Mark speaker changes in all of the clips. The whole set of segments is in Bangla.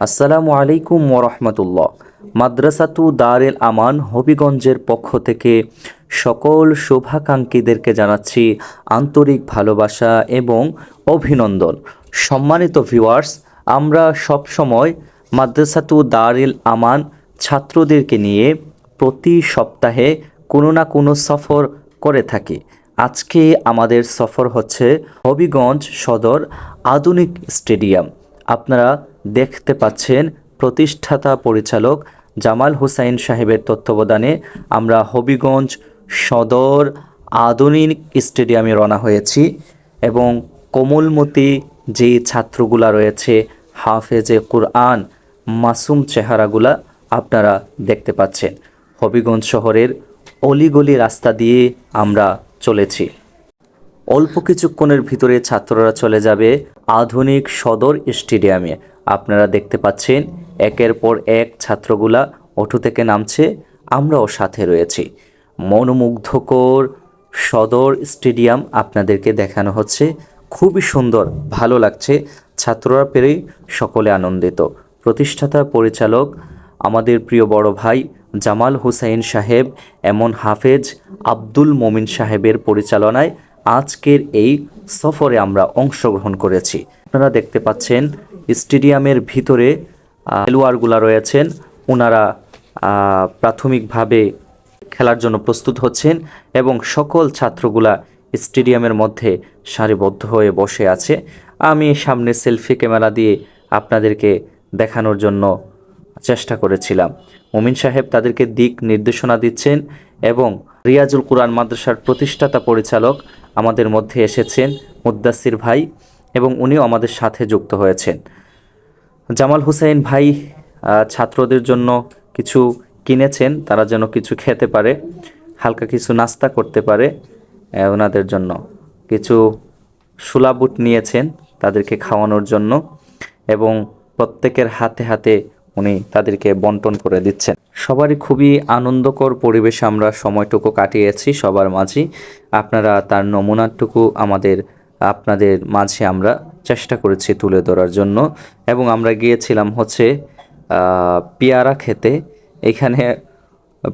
Speaker 1: আসসালামু আলাইকুম ওরহমতুল্লাহ মাদ্রাসাতু দারেল আমান হবিগঞ্জের পক্ষ থেকে সকল শুভাকাঙ্ক্ষীদেরকে জানাচ্ছি আন্তরিক ভালোবাসা এবং অভিনন্দন। সম্মানিত ভিউয়ার্স আমরা সবসময় মাদ্রাসাতু দারিল আমান ছাত্রদেরকে নিয়ে প্রতি সপ্তাহে কোনো না কোনো সফর করে থাকি। আজকে আমাদের সফর হচ্ছে হবিগঞ্জ সদর আধুনিক স্টেডিয়াম। আপনারা দেখতে পাচ্ছেন প্রতিষ্ঠাতা পরিচালক জামাল হুসাইন সাহেবের তত্ত্বাবধানে আমরা হবিগঞ্জ সদর আধুনিক স্টেডিয়ামে রওনা হয়েছি এবং কোমলমতি যে ছাত্রগুলা রয়েছে, হাফেজে কুরআন, মাসুম চেহারাগুলা আপনারা দেখতে পাচ্ছেন। হবিগঞ্জ শহরের অলিগলি রাস্তা দিয়ে আমরা চলেছি। অল্প কিছুক্ষণের ভিতরে ছাত্ররা চলে যাবে আধুনিক সদর স্টেডিয়ামে। আপনারা দেখতে পাচ্ছেন, একের পর এক ছাত্রগুলা অটো থেকে নামছে, আমরাও সাথে রয়েছি। মনোমুগ্ধকর সদর স্টেডিয়াম আপনাদেরকে দেখানো হচ্ছে। খুবই সুন্দর, ভালো লাগছে। ছাত্ররা পেরেই সকলে আনন্দিত। প্রতিষ্ঠাতা পরিচালক, আমাদের প্রিয় বড় ভাই জামাল হুসাইন সাহেব, এমন হাফেজ আব্দুল মমিন সাহেবের পরিচালনায় আজকের এই সফরে আমরা অংশগ্রহণ করেছি। আপনারা দেখতে পাচ্ছেন, স্টেডিয়ামের ভিতরে খেলোয়াড়গুলা রয়েছেন। ওনারা প্রাথমিকভাবে খেলার জন্য প্রস্তুত হচ্ছেন এবং সকল ছাত্রগুলা স্টেডিয়ামের মধ্যে সারিবদ্ধ হয়ে বসে আছে। আমি সামনে সেলফি ক্যামেরা দিয়ে আপনাদেরকে দেখানোর জন্য চেষ্টা করেছিলাম। মুমিন সাহেব তাদেরকে দিক নির্দেশনা দিচ্ছেন এবং রিয়াজুল কুরআন মাদ্রাসার প্রতিষ্ঠাতা পরিচালক আমাদের মধ্যে এসেছেন মুদ্দাসির ভাই এবং উনিও আমাদের সাথে যুক্ত হয়েছেন। জামাল হুসাইন ভাই ছাত্রদের জন্য কিছু কিনেছেন, তারা যেন কিছু খেতে পারে, হালকা কিছু নাস্তা করতে পারে ওনাদের জন্য কিছু সুলাবুট নিয়েছেন তাদেরকে খাওয়ানোর জন্য এবং প্রত্যেকের হাতে হাতে উনি তাদেরকে বন্টন করে দিচ্ছেন। সবারই খুবই আনন্দকর পরিবেশে আমরা সময়টুকু কাটিয়েছি সবার মাঝে। আপনারা তার নমুনাটুকু আমাদের, আপনাদের মাঝে আমরা চেষ্টা করেছি তুলে ধরার জন্য। এবং আমরা গিয়েছিলাম হচ্ছে পেয়ারা খেতে। এখানে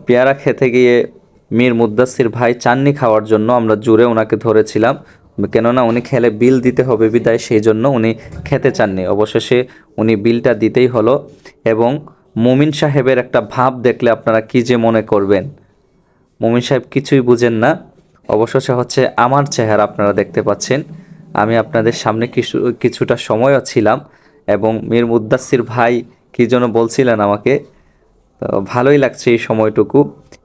Speaker 1: পেয়ারা খেতে গিয়ে মীর মুদ্দাসির ভাই চাননি খাওয়ার জন্য আমরা জুড়ে ওনাকে ধরেছিলাম। কেননা উনি খেলে বিল দিতে হবে বিদায়, সেই জন্য উনি খেতে চাননি। অবশেষে উনি বিলটা দিতেই হলো। এবং মুমিন সাহেবের একটা ভাব দেখলে আপনারা কি যে মনে করবেন? মুমিন সাহেব কিছুই বুঝেন না। অবশেষে হচ্ছে আমার চেহারা আপনারা দেখতে পাচ্ছেন। আমি আপনাদের সামনে কিছু, কিছুটা সময়ও ছিলাম এবং মীর মুদ্দাসির ভাই কী যেন বলছিলেন আমাকে ভালোই লাগছে এই সময়টুকু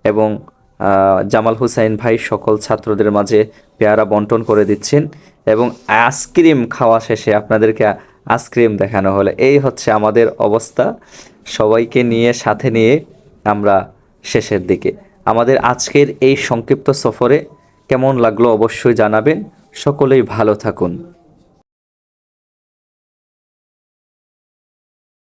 Speaker 1: এবং জামাল হুসাইন ভাই সকল ছাত্রদের মাঝে পেয়ারা বন্টন করে দিচ্ছেন এবং আইসক্রিম খাওয়া শেষে আপনাদেরকে আইসক্রিম দেখানো হলো। এই হচ্ছে আমাদের অবস্থা। সবাইকে নিয়ে, সাথে নিয়ে আমরা শেষের দিকে। আমাদের আজকের এই সংক্ষিপ্ত সফরে কেমন লাগল অবশ্যই জানাবেন। সকলেই ভালো থাকুন।